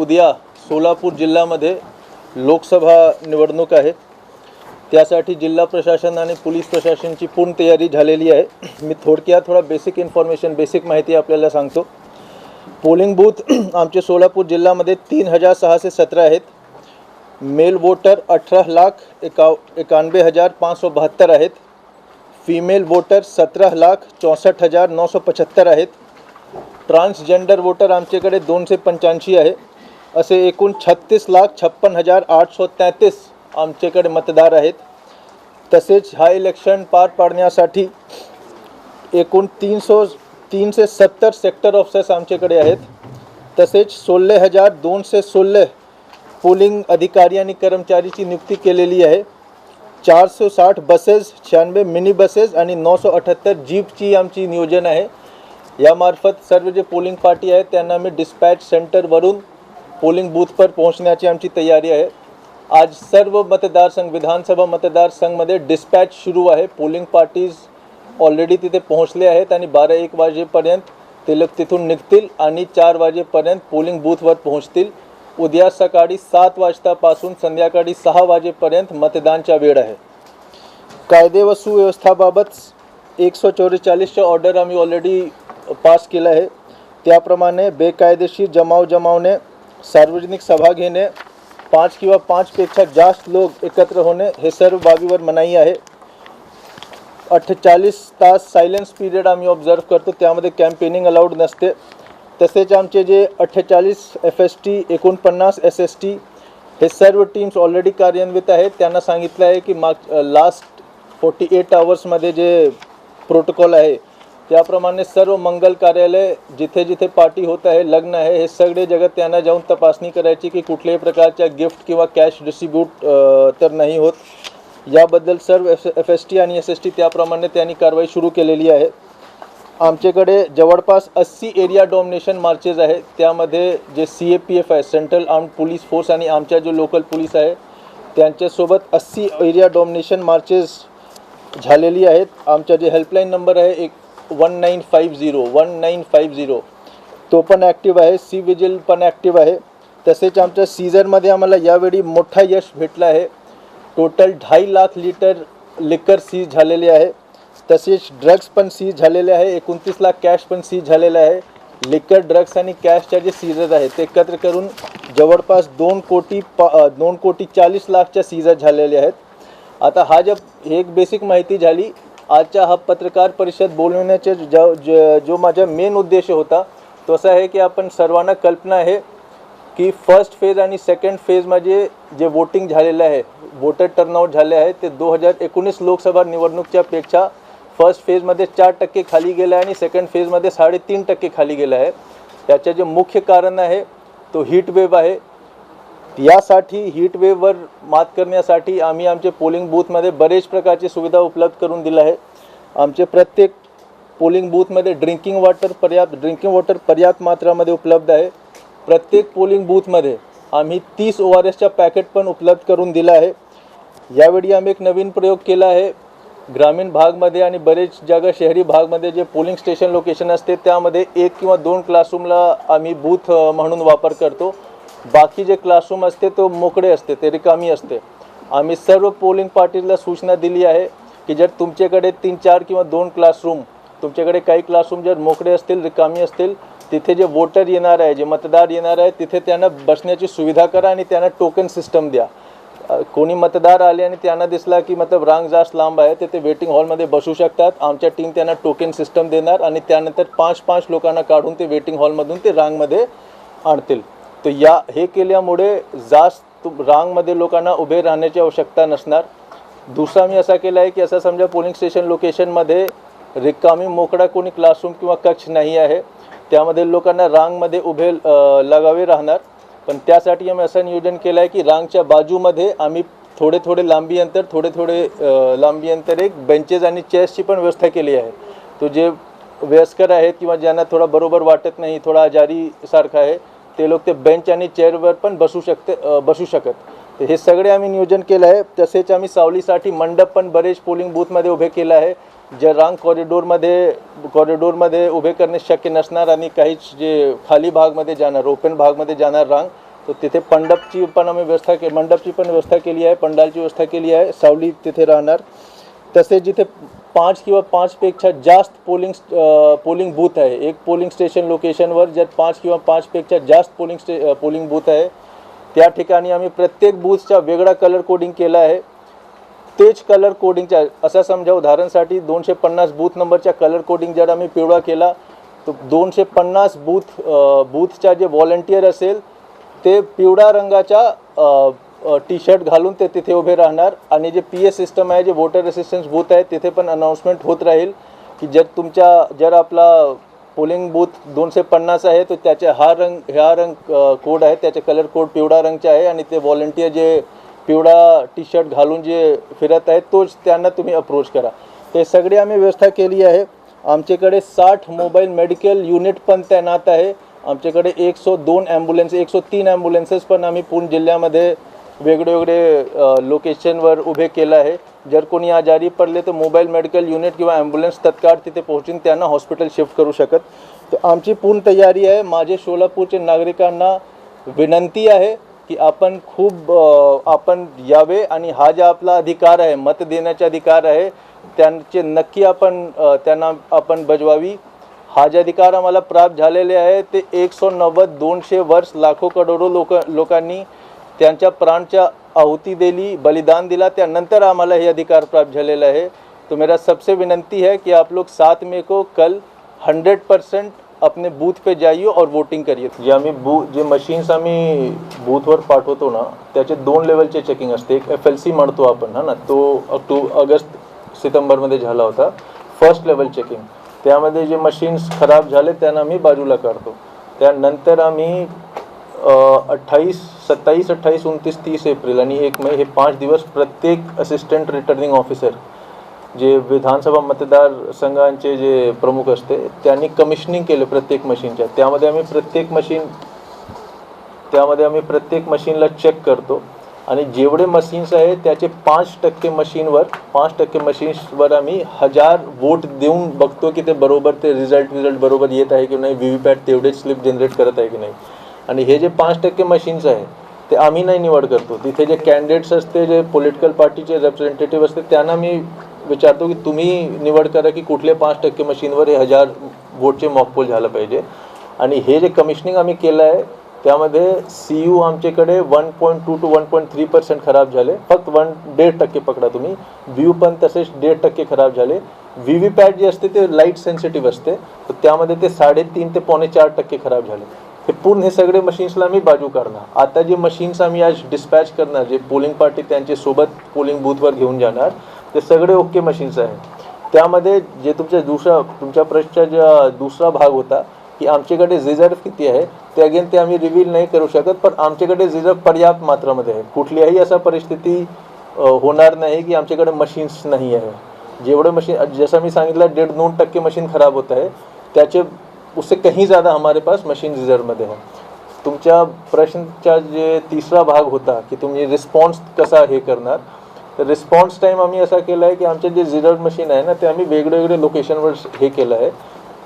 उद्या सोलापूर जिल्ह्यामध्ये लोकसभा निवडणूक आहे. त्यासाठी जिल्हा प्रशासन आणि पोलीस प्रशासनची पूर्ण तयारी झालेली आहे. मी थोडक्यात थोडा बेसिक इन्फॉर्मेशन बेसिक माहिती आपल्याला सांगतो. पोलिंग बूथ आमचे सोलापूर जिल्ह्यामध्ये तीन हजार सहाशे सतरा आहेत. मेल वोटर अठरा लाख एकाव एकानवे हजार पाच सौ बहात्तर आहेत. फीमेल वोटर सतरा लाख चौसष्ट हजार नऊ सौ पचहत्तर आहेत. ट्रान्सजेंडर वोटर आमच्याकडे दोनशे पंच्याऐंशी आहे. असे एकूण छत्तीस लाख छप्पन हजार आठशे तेहतीस आमच्याकडे मतदार आहेत. तसेच हा इलेक्शन पार पाडण्यासाठी एकूण तीनशे तीनशे सत्तर सेक्टर ऑफिसर्स आमच्याकडे आहेत. तसेच सोळा हजार दोनशे सोळा पोलिंग अधिकारी आणि कर्मचारीची नियुक्ती केलेली आहे. चारशे साठ बसेस शहाण्णवे मिनी बसेस आणि नऊशे अठ्ठ्याहत्तर जीपची आमची नियोजन आहे. यामार्फत सर्व जे पोलिंग पार्टी आहेत त्यांना मी डिस्पॅच सेंटरवरून पोलिंग बूथवर पोहोचण्याची आमची तयारी आहे. आज सर्व मतदारसंघ विधानसभा मतदारसंघमध्ये डिस्पॅच सुरू आहे. पोलिंग पार्टीज ऑलरेडी तिथे पोहोचले आहेत आणि बारा एक वाजेपर्यंत ते लोक तिथून निघतील आणि चार वाजेपर्यंत पोलिंग बूथवर पोहोचतील. उद्या सकाळी सात वाजतापासून संध्याकाळी सहा वाजेपर्यंत मतदानचा वेळ आहे. कायदे व सुव्यवस्थाबाबत एकशे चौवेचाळीसचं ऑर्डर आम्ही ऑलरेडी पास केलं आहे. त्याप्रमाणे बेकायदेशीर जमाव जमावने सार्वजनिक सभा घेणे पाच किंवा पाचपेक्षा जास्त लोक एकत्र होणे हे सर्व बाबीवर मनाई आहे. अठ्ठेचाळीस तास सायलेन्स पिरियड आम्ही ऑब्झर्व करतो. त्यामध्ये कॅम्पेनिंग अलाउड नसते. तसेच आमचे जे अठ्ठेचाळीस एफ एस टी एकोणपन्नास एस एस टी हे सर्व टीम्स ऑलरेडी कार्यान्वित आहेत. त्यांना सांगितलं आहे की माग लास्ट फोर्टी एट आवर्समध्ये जे प्रोटोकॉल आहे त्याप्रमाणे सर्व मंगल कार्यालय जिथे जिथे पार्टी होत आहे लग्न आहे हे सगळे जगत त्यांना जाऊन तपासणी करायची की कुठल्याही प्रकारच्या गिफ्ट किंवा कॅश डिस्ट्रीब्यूट तर नाही होत. याबद्दल सर्व एफ एफ एस टी आणि एस एस टी त्याप्रमाणे त्यांनी कारवाई सुरू केलेली आहे. आमच्याकडे जवळपास अस्सी एरिया डॉमिनेशन मार्चेस आहे. त्यामध्ये जे सी ए पी एफ आहे सेंट्रल आर्म्ड पोलीस फोर्स आणि आमच्या जो लोकल पोलीस आहे त्यांच्यासोबत अस्सी एरिया डॉमिनेशन मार्चेस झालेली आहेत. आमचा जे हेल्पलाईन नंबर आहे एक one nine five zero one nine five zero तो पण ॲक्टिव्ह आहे सी विजिल पण ॲक्टिव्ह आहे. तसेच आमच्या सीझनमध्ये आम्हाला यावेळी मोठा यश भेटला आहे. टोटल ढाई लाख लिटर लिकर सीज झालेले आहे. तसेच ड्रग्स पण सीज झालेले आहे. एकोणतीस लाख कॅश पण सीज झालेलं आहे. लिकर ड्रग्स आणि कॅशच्या जे सीजर आहेत ते एकत्र करून जवळपास दोन कोटी पा दोन कोटी चाळीस लाखच्या सीजर झालेले आहेत. आता हा जब एक बेसिक माहिती झाली. आजच्या हा पत्रकार परिषद बोलवण्याचे जो जो- जो माझा मेन उद्देश होता तो असा आहे की आपण सर्वांना कल्पना आहे की फर्स्ट फेज आणि सेकंड फेजमध्ये जे वोटिंग झालेलं आहे वोटर टर्नआउट झाले आहे ते दो हजार एकोणीस लोकसभा निवडणूकच्या पेक्षा फर्स्ट फेजमध्ये चार टक्के खाली गेलं आहे आणि सेकंड फेजमध्ये साडेतीन टक्के खाली गेलं आहे. त्याचं जे मुख्य कारण आहे तो हीट वेव आहे. यासाठी हीट वेववर मात करण्यासाठी आम्ही आमचे पोलिंग बूथमध्ये बरेच प्रकारची सुविधा उपलब्ध करून दिल्या आहे आमचे प्रत्येक पोलिंग बूथमध्ये ड्रिंकिंग वॉटर पर्याप्त ड्रिंकिंग वॉटर पर्याप्त मात्रामध्ये उपलब्ध आहे. प्रत्येक पोलिंग बूथमध्ये आम्ही तीस ओ आर एसच्या पॅकेट पण उपलब्ध करून दिलं आहे यावेळी आम्ही एक नवीन प्रयोग केला आहे. ग्रामीण भागमध्ये आणि बरेच जागा शहरी भागमध्ये जे पोलिंग स्टेशन लोकेशन असते त्यामध्ये एक किंवा दोन क्लासरूमला आम्ही बूथ म्हणून वापर करतो. बाकी जे क्लासरूम असते तो मोकळे असते ते रिकामी असते. आम्ही सर्व पोलिंग पार्टीला सूचना दिली आहे की जर तुमच्याकडे तीन चार किंवा दोन क्लासरूम तुमच्याकडे काही क्लासरूम जर मोकळे असतील रिकामी असतील तिथे जे वोटर येणार आहे जे मतदार येणार आहे तिथे त्यांना बसण्याची सुविधा करा आणि त्यांना टोकन सिस्टम द्या. कोणी मतदार आले आणि त्यांना दिसला की मतलब रांग जास्त लांब आहे तर ते वेटिंग हॉलमध्ये बसू शकतात. आमच्या टीम त्यांना टोकन सिस्टम देणार आणि त्यानंतर पाच पाच लोकांना काढून ते वेटिंग हॉलमधून ते रांगमध्ये आणतील. तर या हे केल्यामुळे जास्त रांगमध्ये लोकांना उभे राहण्याची आवश्यकता नसणार. दुसरा मी असा केला आहे की असं समजा पोलिंग स्टेशन लोकेशनमध्ये रिकामी मोकळा कोणी क्लासरूम किंवा कक्ष नाही आहे त्यामध्ये लोकांना रांगमध्ये उभे लगावे राहणार. पण त्यासाठी आम्ही असं नियोजन केलं आहे की रांगच्या बाजूमध्ये आम्ही थोडे थोडे लांबी अंतर थोडे थोडे लांबी अंतर एक बेंचेस आणि चेअर्सची पण व्यवस्था केली आहे. तो जे वयस्कर आहेत किंवा ज्यांना थोडा बरोबर वाटत नाही थोडा आजारीसारखा आहे ते लोक ते बेंच आणि चेअरवर पण बसू शकते बसू शकत. हे सगळे आम्ही नियोजन केलं आहे. तसेच आम्ही सावलीसाठी मंडप पण बरेच पोलिंग बूथमध्ये उभे केलं आहे. जे रांग कॉरिडोरमध्ये कॉरिडोरमध्ये उभे करणे शक्य नसणार आणि काहीच जे खाली भागमध्ये जाणार ओपन भागमध्ये जाणार रांग तर तिथे पंडपची पण आम्ही व्यवस्था के मंडपची पण व्यवस्था केली आहे पंडालची व्यवस्था केली आहे. सावली तिथे राहणार. तसेच जिथे पाच किंवा पाचपेक्षा जास्त पोलिंग पोलिंग बूथ आहे. एक पोलिंग स्टेशन लोकेशनवर ज्यात पाच किंवा पाचपेक्षा जास्त पोलिंग स्टे पोलिंग बूथ आहे. त्या ठिकाणी आम्ही प्रत्येक बूथचा वेगळा कलर कोडिंग केला आहे. तेच कलर कोडिंगच्या असं समजा उदाहरणसाठी दोनशे पन्नास बूथ नंबरच्या कलर कोडिंग जर आम्ही पिवळा केला तर दोनशे पन्नास बूथ बूथच्या जे व्हॉलंटियर असेल ते पिवळा रंगाच्या टी शर्ट घालून ते तिथे उभे राहणार. आणि जे पी एस सिस्टम आहे जे वोटर असिस्टन्स बूथ आहे तिथे पण अनाऊन्समेंट होत राहील की जर तुमच्या जर आपला पोलिंग बूथ दोनशे पन्नास आहे तर त्याचे हा रंग ह्या रंग कोड आहे. त्याचे कलर कोड पिवळा रंगचे आहे आणि ते व्हॉलंटियर जे पिवळा टी शर्ट घालून जे फिरत आहेत तोच त्यांना तुम्ही अप्रोच करा. ते सगळी आम्ही व्यवस्था केली आहे. आमच्याकडे साठ मोबाईल मेडिकल युनिट पण तैनात आहे. आमच्याकडे एक सो दोन ॲम्ब्युलन्स एक सो तीन ॲम्ब्युलन्सेस पण आम्ही पूर्ण जिल्ह्यामध्ये वेगळे वेगळे लोकेशनवर उभे केलं आहे. जर कोणी आजारी पडले तर मोबाईल मेडिकल युनिट किंवा ॲम्ब्युलन्स तत्काळ तिथे पोहोचून त्यांना हॉस्पिटल शिफ्ट करू शकत. तर आमची पूर्ण तयारी आहे. माझे सोलापूरचे नागरिकांना विनंती आहे की आपण खूप आपण यावे आणि हा जो आपला अधिकार आहे मत देण्याचा अधिकार आहे त्यांचे नक्की आपण त्यांना आपण बजवावी. हा जे अधिकार आम्हाला प्राप्त झालेले आहे ते एक सौ नव्वद दोनशे वर्ष लाखो करोडो लोक लोकांनी त्यांच्या प्राणच्या आहुती दिली बलिदान दिला त्यानंतर आम्हाला हे अधिकार प्राप्त झालेला आहे. तो मेरा सबसे विनंती है कि आप लोग सात मे को कल हंड्रेड पर्सेंट अपने बूथ पे जाइए और वोटिंग करिए। जे आम्ही बू जे मशीन्स आम्ही बूथवर पाठवतो ना त्याचे दोन लेवलचे चेकिंग असते. एक एफ एल सी म्हणतो आपण हा ना? तो ऑक्टो ऑगस्ट सप्टेंबरमध्ये झाला होता फर्स्ट लेवल चेकिंग त्यामध्ये जे मशीन्स खराब झाले त्यांना आम्ही बाजूला काढतो. त्यानंतर आम्ही अठ्ठावीस सत्तावीस अठ्ठावीस उनतीस तीस एप्रिल आणि एक मे हे पाच दिवस प्रत्येक असिस्टंट रिटर्निंग ऑफिसर जे विधानसभा मतदार संघांचे जे प्रमुख असते त्यांनी कमिशनिंग केले प्रत्येक मशीनच्या त्यामध्ये आम्ही प्रत्येक मशीन त्यामध्ये आम्ही प्रत्येक मशीनला चेक करतो. आणि जेवढे मशीन्स आहे त्याचे पाच टक्के मशीनवर पाच टक्के मशीन्सवर आम्ही हजार वोट देऊन बघतो की ते बरोबर ते रिझल्ट रिझल्ट बरोबर येत आहे की नाही व्ही व्ही पॅट तेवढेच स्लिप जनरेट करत आहे की नाही. आणि हे जे पाच टक्के मशीन्स आहे ते आम्ही नाही निवड करतो. तिथे जे कॅन्डिडेट्स असते जे पॉलिटिकल पार्टीचे रिप्रेझेंटेटिव्ह असते त्यांना मी विचारतो की तुम्ही निवड करा की कुठले पाच टक्के मशीनवर हे हजार वोटचे मॉकपोल झालं पाहिजे. आणि हे जे कमिशनिंग आम्ही केलं आहे त्यामध्ये सी यू आमच्याकडे one point two to one point three percent खराब झाले. फक्त वन डेढ टक्के पकडा तुम्ही. व्ह्यू पण तसेच डेढ टक्के खराब झाले. व्ही व्ही पॅट जे असते ते लाइट सेन्सिटिव्ह असते. तर त्यामध्ये ते साडेतीन ते पावणे चार टक्के खराब झाले. हे पूर्ण हे सगळे मशीन्सला आम्ही बाजू करणार. आता जे मशीन्स आम्ही आज डिस्पॅच करणार जे पोलिंग पार्टी त्यांचे सोबत पोलिंग बूथवर घेऊन जाणार ते सगळे ओके मशीन्स आहेत. त्यामध्ये जे तुमच्या दुसरा तुमच्या प्रश्नचा ज्या दुसरा भाग होता की आमच्याकडे रिझर्व किती आहे ते अगेन ते आम्ही रिव्हील नाही करू शकत पण आमच्याकडे रिझर्व पर्याप्त मात्रामध्ये आहे. कुठलीही असा परिस्थिती होणार नाही की आमच्याकडे मशीन्स नाही आहे. जेवढं मशीन जसं मी सांगितलं दीड दोन टक्के मशीन खराब होत आहे त्याचे उससे कहीं ज़्यादा हमारे पास मशीन रिझर्वमध्ये आहे तुमच्या प्रश्नचा जे तिसरा भाग होता की तुम्ही रिस्पॉन्स कसा हे करणार तर रिस्पॉन्स टाईम आम्ही असा केला आहे की आमचे जे रिझर्व मशीन आहे ना ते आम्ही वेगळे वेगळे लोकेशनवर हे केलं आहे.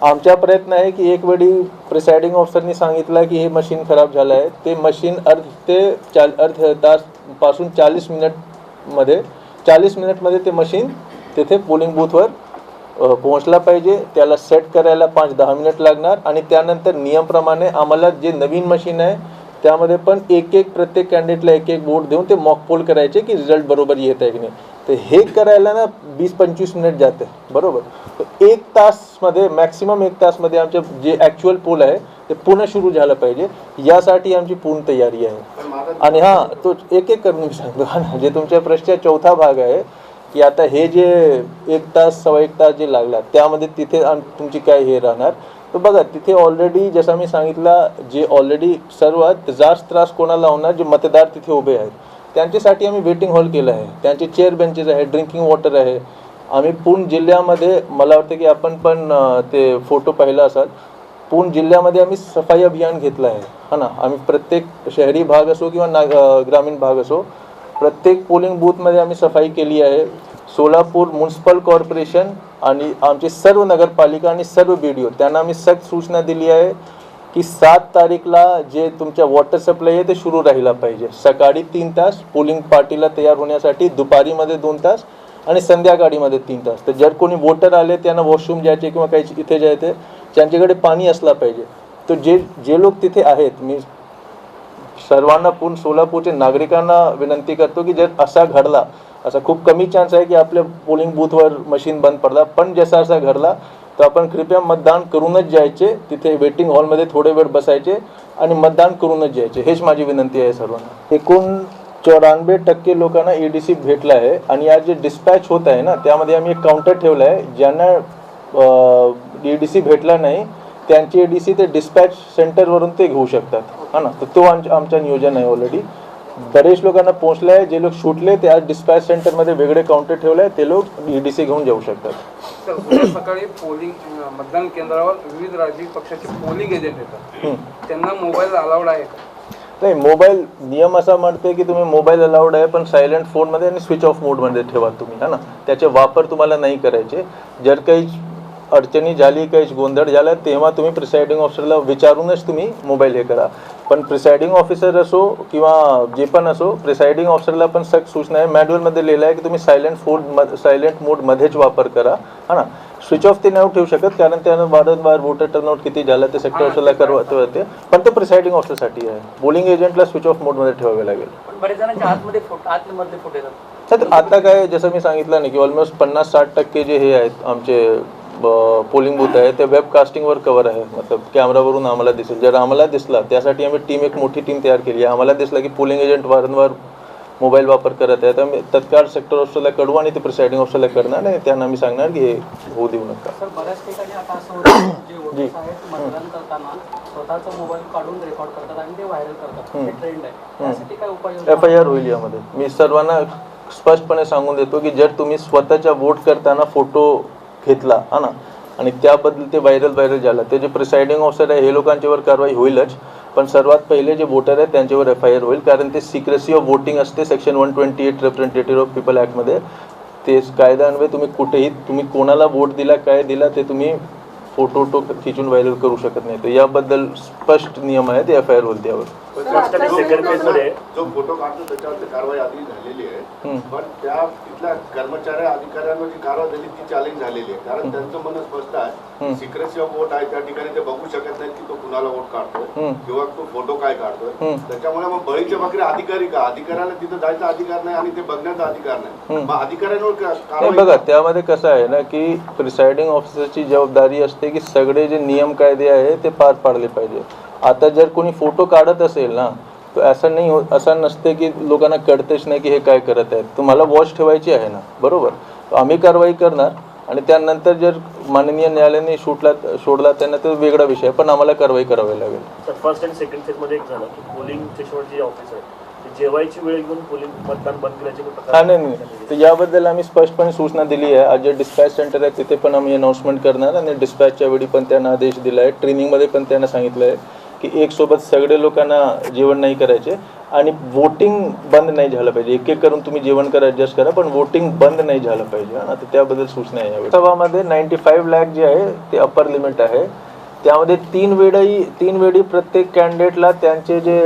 आमचा प्रयत्न आहे की एक वेळी प्रिसाइडिंग ऑफिसरनी सांगितलं की हे मशीन खराब झालं आहे. ते मशीन अर्ध ते चाल अर्ध तासपासून चाळीस मिनिटमध्ये चाळीस मिनिटमध्ये ते मशीन तेथे पोलिंग बूथवर पोहोचला पाहिजे त्याला सेट करायला पाच दहा मिनिट लागणार आणि त्यानंतर नियमप्रमाणे आम्हाला जे नवीन मशीन आहे त्यामध्ये पण एक एक प्रत्येक कॅन्डिडेटला एक एक वोट देऊन ते मॉक पोल करायचे की रिझल्ट बरोबर येत आहे की नाही. तर हे करायला ना वीस पंचवीस मिनिट जाते बरोबर? एक तासमध्ये मॅक्सिमम एक तासमध्ये आमचे जे ॲक्च्युअल पोल आहे ते पुन्हा सुरू झालं पाहिजे. यासाठी आमची पूर्ण तयारी आहे. आणि हां तो एक एक करून सांगतो. हा ना जे तुमच्या प्रश्नाचा चौथा भाग आहे की आता हे जे एक तास सव्वा एक तास जे लागला त्यामध्ये तिथे तुमची काय हे राहणार? तर बघा तिथे ऑलरेडी जसं मी सांगितलं जे ऑलरेडी सर्वात जास्त त्रास कोणाला होणार? जे मतदार तिथे उभे आहेत. त्यांच्यासाठी आम्ही वेटिंग हॉल केलं आहे. त्यांचे चेअर बेंचेस आहे ड्रिंकिंग वॉटर आहे. आम्ही पूर्ण जिल्ह्यामध्ये मला वाटतं की आपण पण ते फोटो पाहिला असाल. पूर्ण जिल्ह्यामध्ये आम्ही सफाई अभियान घेतलं आहे. हा ना? आम्ही प्रत्येक शहरी भाग असो किंवा ना ग्रामीण भाग असो प्रत्येक पोलिंग बूथमध्ये आम्ही सफाई केली आहे. सोलापूर म्युन्सिपल कॉर्पोरेशन आणि आमचे सर्व नगरपालिका आणि सर्व बी डी ओ त्यांना आम्ही सक्त सूचना दिली आहे की सात तारीखला जे तुमच्या वॉटर सप्लाय आहे ते सुरू राहिला पाहिजे. सकाळी तीन तास पोलिंग पार्टीला तयार होण्यासाठी दुपारीमध्ये दोन तास आणि संध्याकाळीमध्ये तीन तास. तर जर कोणी वोटर आले त्यांना वॉशरूम जायचे किंवा काही इथे जायचे त्यांच्याकडे पाणी असला पाहिजे. तर जे जे लोक तिथे आहेत मी सर्वांना पूर्ण सोलापूरचे नागरिकांना विनंती करतो की जर असा घडला असा खूप कमी चान्स आहे की आपल्या पोलिंग बूथवर मशीन बंद पडला. पण जसा असा घडला तर आपण कृपया मतदान करूनच जायचे. तिथे वेटिंग हॉलमध्ये थोडे वेळ बसायचे आणि मतदान करूनच जायचे. हेच माझी विनंती आहे सर्वांना. एकूण चौऱ्याण्णव टक्के लोकांना ई डी सी भेटला आहे आणि आज जे डिस्पॅच होत आहे ना त्यामध्ये आम्ही एक काउंटर ठेवलं आहे. ज्यांना ई डी सी भेटला नाही त्यांची डी सी ते डिस्पॅच सेंटरवरून ते घेऊ शकतात. हा ना? तर तो आमच्या आमचं नियोजन आहे ऑलरेडी बरेच लोकांना पोहोचलं आहे जे लोक सुटले ते आज डिस्पॅच सेंटरमध्ये वेगळे काउंटर ठेवले आहे ते लोक ई डी सी घेऊन जाऊ शकतात. सकाळी पोलिंग मतदान केंद्रावर विविध राजकीय पक्षाचे पोलिंग एजंट येतात. त्यांना मोबाईल अलाउड आहे का? नाही मोबाईल नियम असा म्हणते की तुम्ही मोबाईल अलाउड आहे पण सायलेंट फोनमध्ये आणि स्विच ऑफ मोडमध्ये ठेवा तुम्ही हा ना? त्याचे वापर तुम्हाला नाही करायचे. जर काही अडचणी झाली काही गोंधळ झाला तेव्हा तुम्ही प्रिसाइडिंग ऑफिसरला विचारूनच तुम्ही मोबाईल हे करा. पण प्रिसाइडिंग ऑफिसर असो किंवा जे पण असो प्रिसाइडिंग ऑफिसरला पण सक्त सूचना आहे. मॅन्युअलमध्ये लिहिलं आहे की तुम्ही सायलेंट फोन सायलेंट मोडमध्येच वापर करा. हा ना? स्विच ऑफ ते नाही ठेवू शकत कारण त्यानं वारंवार वोटर टर्नआउट किती झालं ते सेक्टर ऑफिसरला करवत होते. पण ते प्रिसाइडिंग ऑफिसरसाठी आहे. बोलिंग एजंटला स्विच ऑफ मोडमध्ये ठेवावे लागेल. पण बरेच जणांच्या आतमध्ये फोटो आतमधले फोटो येतात. तर आता काय जसं मी सांगितलं ना की ऑलमोस्ट पन्नास साठ टक्के जे हे आहेत आमचे पोलिंग बूथ आहे ते वेब कास्टिंगवर कवर आहे. मतलब कॅमेरावरून आम्हाला दिसेल. जर आम्हाला दिसला त्यासाठी आम्ही टीम एक मोठी टीम तयार केली आहे. आम्हाला दिसलं की पोलिंग एजंट वारंवार मोबाईल वापर करत आहे. तर मी तत्काळ सेक्टर ऑफिसरला कळवू आणि ते प्रिसाइडिंग ऑफिसरला करणार आणि त्यांना मी सांगणार की हे होऊ देऊ नका. जे हे एफ आय आर होईल यामध्ये. मी सर्वांना स्पष्टपणे सांगून देतो की जर तुम्ही स्वतःच्या वोट करताना फोटो घेतला हा ना? आणि त्याबद्दल ते व्हायरल व्हायरल झालं. ते जे प्रिसाइडिंग ऑफिसर आहे हे लोकांच्यावर कारवाई होईलच पण सर्वात पहिले जे वोटर आहेत त्यांच्यावर एफ आय आर होईल कारण ते सिक्रेसी ऑफ वोटिंग असते section one twenty eight representative of people ॲक्टमध्ये ते कायद्यान्वये तुम्ही कुठेही तुम्ही कोणाला वोट दिला काय दिला ते तुम्ही फोटो टो खिचून व्हायरल करू शकत नाही. तर याबद्दल स्पष्ट नियम आहे ते एफ आय आर होईल त्यावर. सेकंड फेजमध्ये जो फोटो काढतो त्याच्यावरती कारवाई आधी झालेली आहे. पण त्या तिथल्या कर्मचारी अधिकाऱ्यांवर जी कारवाई झाली ती चॅलेंज झालेली आहे कारण त्यांचं म्हणणं स्पष्ट. आहे सिक्रेसी ऑफ वोट आहे त्या ठिकाणी ते बघू शकत नाहीत की तो कुणाला वोट काढतोय. किंवा तो फोटो काय काढतोय. त्याच्यामुळे मग बळीच्या बकरी अधिकारी का अधिकाऱ्याला तिथं जायचा अधिकार नाही आणि ते बघण्याचा अधिकार नाही. मग अधिकाऱ्यांवर बघा त्यामध्ये कसं आहे ना की प्रिसाइडिंग ऑफिसरची जबाबदारी असते की सगळे जे नियम कायदे आहे ते पार पाडले पाहिजे आता जर कोणी फोटो काढत असेल ना तर असं नाही हो असं नसते की लोकांना कळतेच नाही की हे काय करत आहेत. तुम्हाला वॉच ठेवायची आहे ना बरोबर? आम्ही कारवाई करणार आणि त्यानंतर जर माननीय न्यायालयाने शूटला सोडला त्यांना तर वेगळा विषय आहे, पण आम्हाला कारवाई करावी लागेल. फर्स्ट आणि सेकंड फेजमध्ये एक झालं की पोलिंग जे ऑफिस आहे जेवायची वेळ घेऊन पोलिंग मतदान बंद नाही नाही. तर याबद्दल आम्ही स्पष्टपणे सूचना दिली आहे. आज जे डिस्पॅच सेंटर आहे तिथे पण आम्ही अनाऊन्समेंट करणार आणि डिस्पॅचच्या वेळी पण त्यांना आदेश दिला आहे. ट्रेनिंगमध्ये पण त्यांना सांगितलं आहे. की एक सोबत सगळे लोकांना जेवण नाही करायचे आणि वोटिंग बंद नाही झालं पाहिजे. एक एक करून तुम्ही जेवण करा ॲडजस्ट करा पण वोटिंग बंद नाही झालं पाहिजे. ना तर त्याबद्दल सूचना आहे यावेळी. सभामध्ये नाईन्टी फाईव्ह लॅक जे आहे ते अपर लिमिट आहे. त्यामध्ये तीन वेळी तीन वेळी प्रत्येक कॅन्डिडेटला त्यांचे जे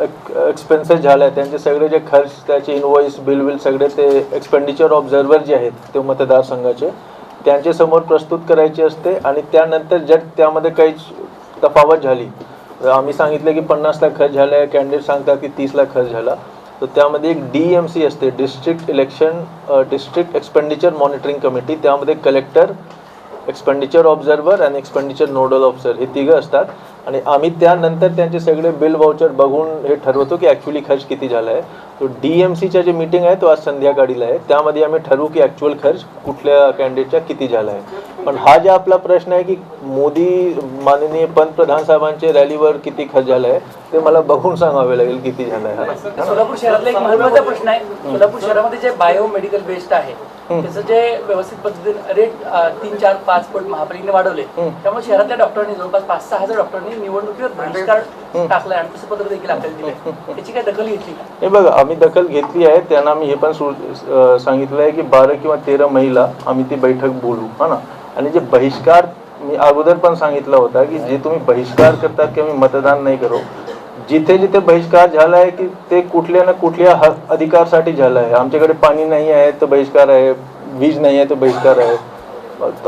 एक्सपेन्सेस झाले आहेत त्यांचे सगळे जे खर्च त्याचे इनवॉइस बिल विल सगळे ते एक्सपेंडिचर ऑब्झर्वर जे आहेत ते मतदारसंघाचे त्यांच्यासमोर प्रस्तुत करायचे असते आणि त्यानंतर जर त्यामध्ये काही तफावत झाली. तर आम्ही सांगितलं की पन्नास लाख खर्च झाला आहे कॅन्डिडेट सांगतात की तीस लाख खर्च झाला. तर त्यामध्ये एक डी एम सी असते district election district expenditure monitoring committee त्यामध्ये कलेक्टर एक्सपेंडिचर ऑब्झर्वर आणि एक्सपेंडिचर नोडल ऑफिसर हे तिघं असतात. आणि आम्ही त्यानंतर त्यांचे सगळे बिल वाउचर बघून हे ठरवतो की ॲक्च्युली खर्च किती झाला आहे तो डी एम सीचा जे मीटिंग आहे तो आज संध्याकाळीला आहे. त्यामध्ये आम्ही ठरवू की ॲक्च्युअल खर्च कुठल्या कॅन्डिडेटचा किती झाला आहे पण हा जे आपला प्रश्न आहे की मोदी माननीय पंतप्रधान साहेबांचे रॅलीवर किती खर्च झाला आहे ते मला बघून सांगावे लागेल किती झाला आहे सोलापूर शहरातला एक महत्त्वाचा प्रश्न आहे. सोलापूर शहरामध्ये जे बायोमेडिकल वेस्ट आहे त्याचं जे व्यवस्थित पद्धतीने रेट तीन चार पाच पट महापालिकेने वाढवले त्यामुळे शहरातल्या डॉक्टरांनी जवळपास पाच सहा हजार डॉक्टरांनी निवडणुकीवर बहिष्कार टाकलाय आणि तसं पत्र देखील आपल्याला दिलंय. त्याची काय दखल घेतली हे बघा आम्ही दखल घेतली आहे त्यांना आम्ही हे पण सांगितलं आहे की बारा किंवा तेरा महिला आम्ही ती बैठक बोलू हा ना? आणि जे बहिष्कार मी अगोदर पण सांगितलं होता की जे तुम्ही बहिष्कार करतात की आम्ही मतदान नाही करू जिथे जिथे बहिष्कार झाला आहे की ते कुठल्या ना कुठल्या ह अधिकारसाठी झाला आहे. आमच्याकडे पाणी नाही आहे तर बहिष्कार आहे. वीज नाही आहे तर बहिष्कार आहे.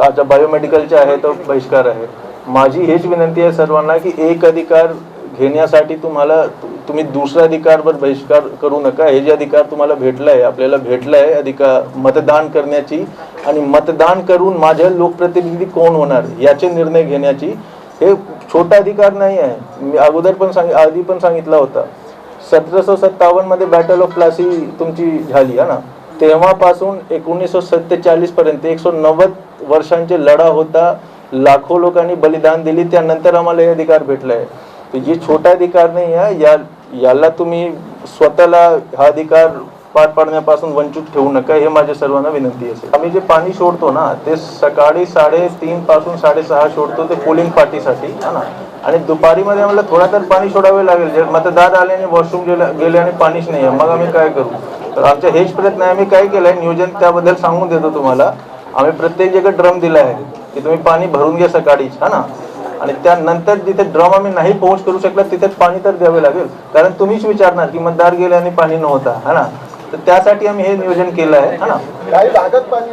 आता बायोमेडिकलचे आहे तर बहिष्कार आहे. माझी हेच विनंती आहे सर्वांना की एक अधिकार घेण्यासाठी तुम्हाला तुम्ही दुसऱ्या अधिकारवर बहिष्कार करू नका. हे जे अधिकार तुम्हाला भेटला आहे आपल्याला भेटला आहे अधिकार मतदान करण्याची आणि मतदान करून माझे लोकप्रतिनिधी कोण होणार याचे निर्णय घेण्याची हे छोटा अधिकार नाही आहे. मी अगोदर पण सांग आधी पण सांगितला होता. सतराशे सत्तावन्नमध्ये बॅटल ऑफ प्लासी तुमची झाली आहे ना? तेव्हापासून एकोणीसशे सत्तेचाळीस पर्यंत एकशे नव्वद वर्षांचे लढा होता. लाखो लोकांनी बलिदान दिली. त्यानंतर आम्हाला हे अधिकार भेटलाय तर जे छोटा अधिकार नाही आहे या याला तुम्ही स्वतःला हा अधिकार पार पाडण्यापासून वंचित ठेवू नका हे माझ्या सर्वांना विनंती असेल आम्ही जे पाणी सोडतो ना ते सकाळी साडेतीन पासून साडेसहा सोडतो ते पोलिंग पार्टीसाठी हा ना? आणि दुपारीमध्ये आम्हाला थोडा तर पाणी सोडावे लागेल. जर मतदार आले आणि वॉशरूम गेले गेले आणि पाणीच नाही आहे. मग आम्ही काय करू? तर आमचा हेच प्रयत्न आहे. आम्ही काय केलंय? नियोजन त्याबद्दल सांगून देतो तुम्हाला. आम्ही प्रत्येक जगा ड्रम दिला आहे की तुम्ही पाणी भरून घ्या सकाळीच हा ना? आणि त्यानंतर जिथे ड्रम आम्ही नाही पोहोच करू शकला तिथे पाणी तर द्यावे लागेल. कारण तुम्हीच विचारणार की मतदार गेले आणि पाणी नव्हता हा ना? तर त्यासाठी आम्ही हे नियोजन केलं आहे हा ना? काही भागात पाणी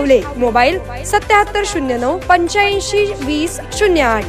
हावले मोबाईल सत्याहत्तर शून्य नऊ पंच्याऐंशी वीस शून्य आठ.